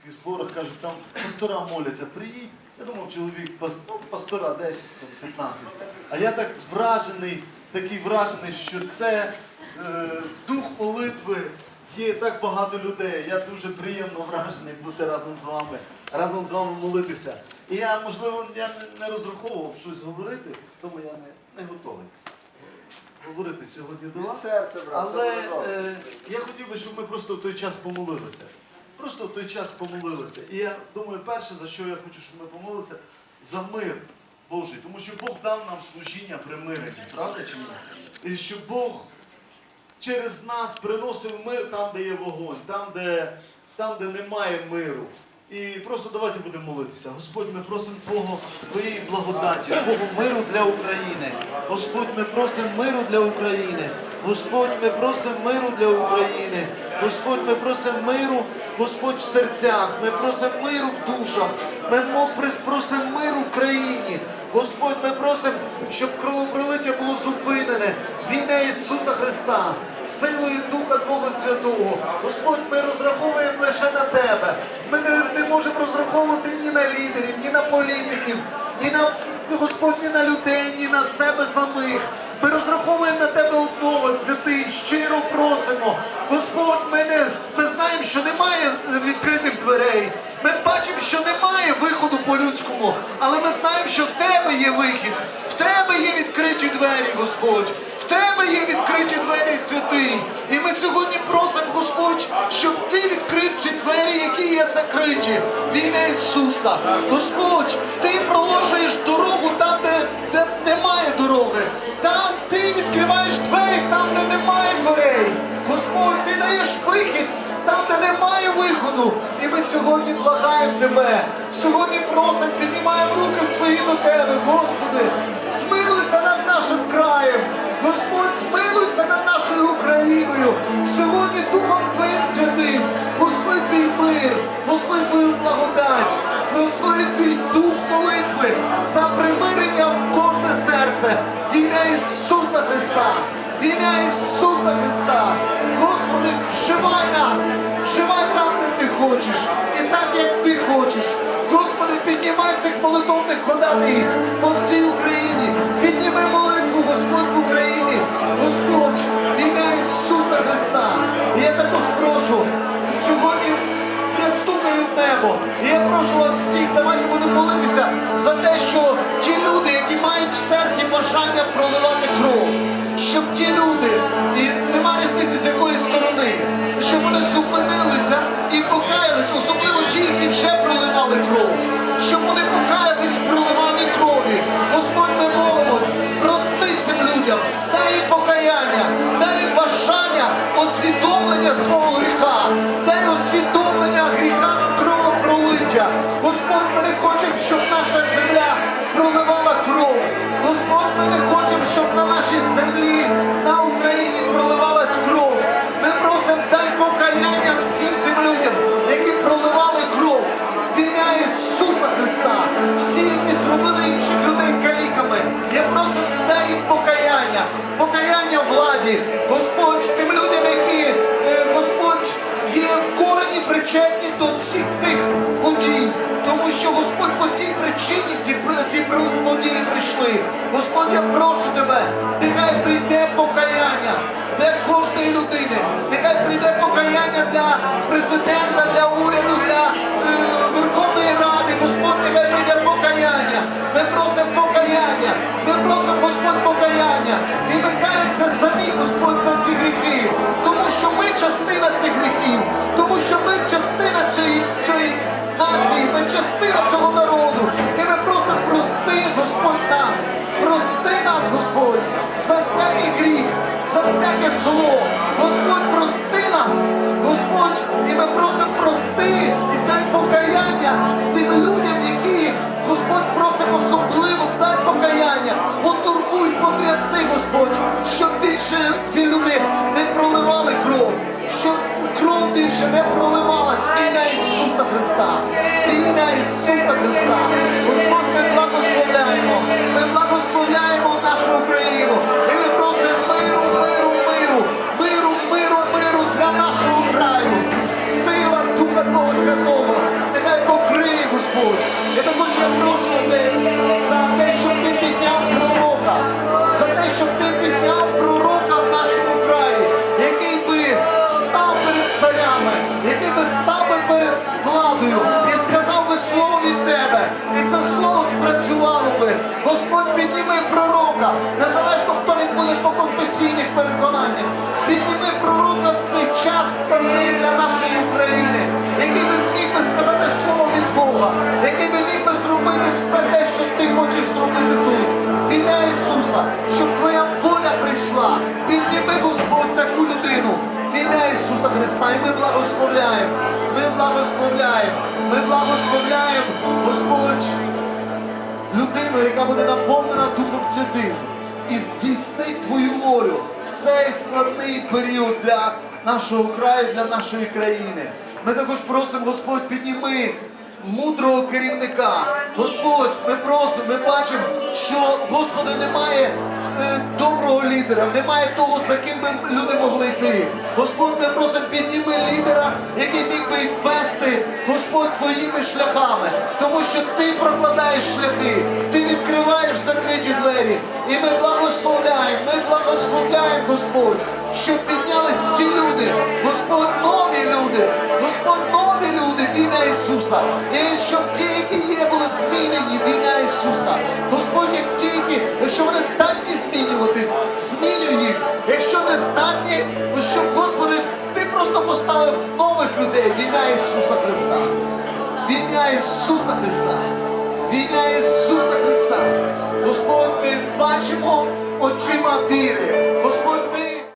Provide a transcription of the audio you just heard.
пасторських зборах, кажуть, там пастора моляться, приїдь. Я думав, чоловік, ну, пастора 10, 15. А я так вражений, такий вражений, що це е, дух молитви. Є так багато людей. Я дуже приємно вражений бути разом з вами, разом з вами молитися. І я, можливо, я не- розраховував щось говорити, тому я не, не готовий говорити сьогодні до вас. Але е, я хотів би, щоб ми просто в той час помолилися. Просто в той час помолилися. І я думаю, перше, за що я хочу, щоб ми помолилися, за мир Божий. Тому що Бог дав нам служіння примирення, правда чи ні? І що Бог через нас приносив мир там, де є вогонь, там, де, там, де немає миру. І просто давайте будемо молитися. Господь, ми просимо Твого, Твоєї благодаті, Твого миру для України. Господь, ми просимо миру для України. Господь, ми просимо миру для України. Господь, ми просимо миру, Господь в серцях. Ми просимо миру в душах. Ми просимо миру в країні. Господь, ми просимо, щоб кровопролиття було зупинене в ім'я Ісуса Христа, силою Духа Твого Святого. Господь, ми розраховуємо лише на Тебе. Ми не, не можемо розраховувати ні на лідерів, ні на політиків, ні на Господь, ні на людей, ні на себе самих. Ми розраховуємо на Тебе одного, святий, щиро просимо. Господь, ми, не, ми знаємо, що немає відкритих дверей. Ми бачимо, що немає по-людському, але ми знаємо, що в Тебе є вихід, в Тебе є відкриті двері, Господь. В Тебе є відкриті двері, святий. І ми сьогодні просимо, Господь, щоб Ти відкрив ці двері, які є закриті в ім'я Ісуса. Господь, Ти проложуєш дорогу там, де, де немає дороги. Там Ти відкриваєш двері, там, де немає дверей. Господь, Ти даєш вихід там, де немає виходу. І ми сьогодні благаємо Тебе. Сьогодні просимо, піднімаємо руки свої до Тебе, Господи. Смилуйся над нашим краєм. Господь, смилуйся над нашою Україною. Сьогодні Духом Твоїм святим. Посли твій мир, посли твою благодать, посли твій дух молитви за примирення в кожне серце. В ім'я Ісуса Христа. В ім'я Ісуса Христа. Господи, вшивай нас, вшивай там, де ти хочеш, і так, як ти хочеш. Піднімай цих молитовних ходатаїв по всій Україні. Підніми молитву, Господь в Україні. Господь, в ім'я Ісуса Христа. І я також прошу, сьогодні я стукаю в небо. І я прошу вас всіх, давайте будемо молитися за те, що ті люди, які мають в серці бажання проливати не хочемо, щоб наша земля проливала кров. Господь, ми не хочемо, щоб на нашій землі, на Україні проливалась кров. Я прошу тебе, нехай прийде покаяння для кожної людини. Нехай прийде покаяння для президента, для уряду, 다 конфесійних переконаннях. Підніми пророка в цей час складний для нашої України, який би зміг би сказати слово від Бога, який би міг би зробити все те, що ти хочеш зробити тут. В ім'я Ісуса, щоб твоя воля прийшла. Підніми, Господь, таку людину. В ім'я Ісуса Христа. І ми благословляємо. Ми благословляємо. Ми благословляємо, Господь, людину, яка буде наповнена Духом Святим і здійснить Твою волю в цей складний період для нашого краю, для нашої країни. Ми також просимо, Господь, підніми мудрого керівника. Господь, ми просимо, ми бачимо, що, Господи, немає е, доброго лідера, немає того, за ким би люди могли йти. Господь, ми просимо, підніми лідера, який міг би вести, Господь, твоїми шляхами, тому що ти прокладаєш шляхи, ти відкриваєш закриті двері. І ми благословляємо, ми благословляємо, Господь, щоб піднялись ті люди, Господь, нові люди, Господь, нові люди в ім'я Ісуса. І щоб ті, які є, були змінені в ім'я Ісуса. Господь, як тільки, якщо вони здатні змінюватись, змінюй їх. Якщо не здатні, то щоб, Господи, ти просто поставив нових людей в ім'я Ісуса Христа. В ім'я Ісуса Христа. В ім'я Ісуса Христа. Господь, ми бачимо очима віри.